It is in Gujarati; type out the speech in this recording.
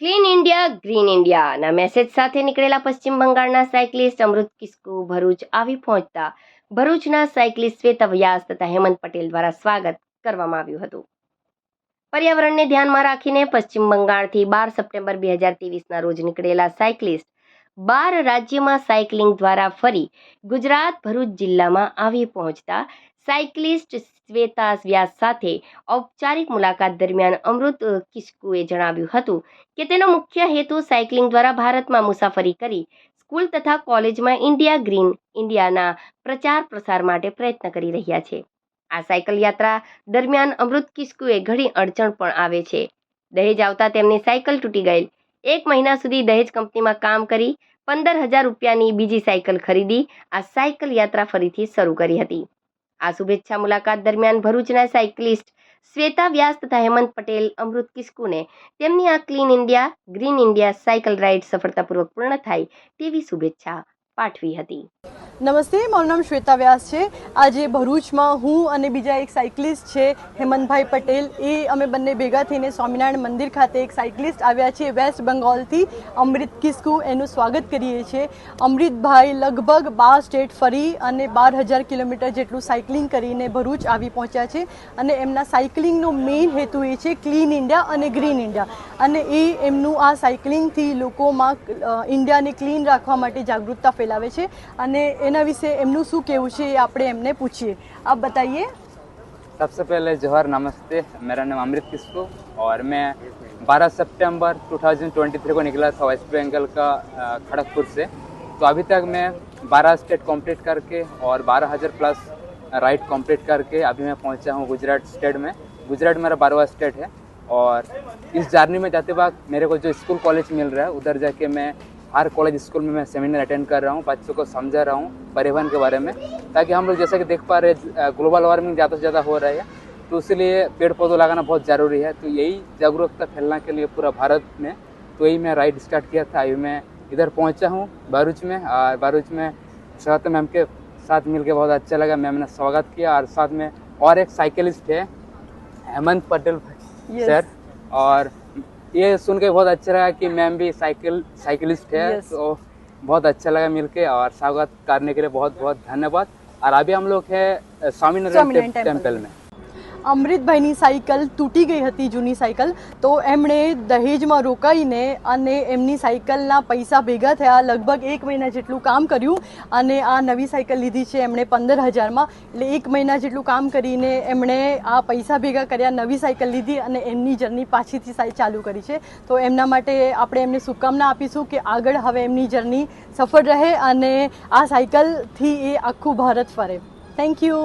ક્લીન ઇન્ડિયા ગ્રીન ઇન્ડિયાના મેસેજ સાથે નીકળેલા પશ્ચિમ બંગાળના સાયકલિસ્ટ અમૃત કિસ્કુ, ભરૂચ આવી પહોંચતા ભરૂચના સાયકલિસ્ટ શ્વેતા વ્યાસ તથા હેમંત પટેલ દ્વારા સ્વાગત કરવામાં આવ્યું હતું. પર્યાવરણને ધ્યાનમાં રાખીને પશ્ચિમ બંગાળથી બાર સપ્ટેમ્બર બે હજાર ત્રેવીસના રોજ નીકળેલા સાયકલિસ્ટ બાર રાજ્યમાં સાયકલિંગ દ્વારા ફરી ગુજરાત, ભરૂચ જિલ્લામાં આવી પહોંચતા સાયકલિસ્ટ શ્વેતા વ્યાસ સાથે ઔપચારિક મુલાકાત દરમિયાન અમૃત કિસ્કુએ જણાવ્યું હતું કે તેનો મુખ્ય હેતુ સાયકલિંગ દ્વારા ભારતમાં મુસાફરી કરી સ્કૂલ તથા કોલેજમાં ઇન્ડિયા ગ્રીન ઇન્ડિયાના પ્રચાર પ્રસાર માટે પ્રયત્ન કરી રહ્યા છે. આ સાયકલ યાત્રા દરમિયાન અમૃત કિસ્કુએ ઘણી અડચણ પણ આવે છે. દહેજ આવતા તેમની સાયકલ તૂટી ગયેલ. એક મહિના સુધી દહેજ કંપનીમાં કામ કરી પંદર હજાર રૂપિયાની બીજી સાયકલ ખરીદી આ સાયકલ યાત્રા ફરીથી શરૂ કરી હતી. આ શુભેચ્છા મુલાકાત દરમિયાન ભરૂચના સાયકલિસ્ટ શ્વેતા વ્યાસ તથા હેમંત પટેલ, અમૃત કિસ્કુને તેમની આ clean India, green India cycle ride સફળતાપૂર્વક પૂર્ણ થાય તેવી શુભેચ્છા પાઠવી હતી. નમસ્તે, મારું નામ શ્વેતા વ્યાસ છે. આજે ભરૂચમાં હું અને બીજા એક સાયકલિસ્ટ છે, હેમંતભાઈ પટેલ. એ અમે બંને ભેગા થઈને સ્વામિનારાયણ મંદિર ખાતે એક સાયકલિસ્ટ આવ્યા છે વેસ્ટ બંગાળથી અમૃત કિસ્કુ. એનું સ્વાગત કરીએ છીએ. અમૃતભાઈ લગભગ બાર સ્ટેટ ફરી અને બાર હજાર કિલોમીટર જેટલું સાયકલિંગ કરીને ભરૂચ આવી પહોંચ્યા છે અને એમના સાયકલિંગનો મેઇન હેતુ એ છે ક્લીન ઇન્ડિયા અને ગ્રીન ઇન્ડિયા અને એ એમનું આ સાયકલિંગથી લોકોમાં ઇન્ડિયાને ક્લીન રાખવા માટે જાગૃતતા ફેલાવે છે અને એના વિશે એમનું શું કહેવું છે એ આપણે એમને પૂછીએ આપ બતાઈએ सबसे पहले जोहर नमस्ते मेरा नाम अमृत किस्कू और मैं 12 सितंबर 2023 को निकला था वेस्ट बंगाल का अ, खड़गपुर से तो अभी तक मैं 12 स्टेट कंप्लीट करके और 12,000 प्लस राइड कंप्लीट करके अभी मैं पहुंचा हूं गुजरात स्टेट में गुजरात मेरा बारहवा स्टेट है और इस जर्नी में जाते वक्त मेरे को जो स्कूल कॉलेज मिल रहा है उधर जाके मैं हर कॉलेज स्कूल में मैं सेमिनार अटेंड कर रहा हूँ बच्चों को समझा रहा हूँ परिवहन के बारे में ताकि हम लोग जैसे कि देख पा रहे ग्लोबल वार्मिंग ज़्यादा से ज़्यादा हो रहा है तो इसलिए पेड़ पौधे लगाना बहुत ज़रूरी है। तो यही जागरूकता फैलने के लिए पूरा भारत में तो यही मैं राइड स्टार्ट किया था। अभी मैं इधर पहुँचा हूँ भरूच में और भरूच में स्वागत मैम के साथ मिलके बहुत अच्छा लगा। मैम ने स्वागत किया और साथ में और एक साइकिलिस्ट है हेमंत पटेल Yes. सर और ये सुन के बहुत अच्छा लगा कि मैम भी साइकिल साइकिलिस्ट है Yes. तो बहुत अच्छा लगा मिलके और स्वागत करने के लिए बहुत बहुत धन्यवाद। और अभी हम लोग है स्वामीनारायण टेंपल में। અમૃતભાઈની સાયકલ તૂટી ગઈ હતી, જૂની સાયકલ. તો એમણે દહેજમાં રોકાઈને અને એમની સાયકલના પૈસા ભેગા થયા લગભગ એક મહિના જેટલું કામ કર્યું અને આ નવી સાયકલ લીધી છે એમણે પંદર હજારમાં. એટલે એક મહિના જેટલું કામ કરીને એમણે આ પૈસા ભેગા કર્યા, નવી સાયકલ લીધી અને એમની જર્ની પાછીથી સાઈ ચાલુ કરી છે. તો એમના માટે આપણે એમને શુભકામના આપીશું કે આગળ હવે એમની જર્ની સફળ રહે અને આ સાયકલથી એ આખું ભારત ફરે. Thank you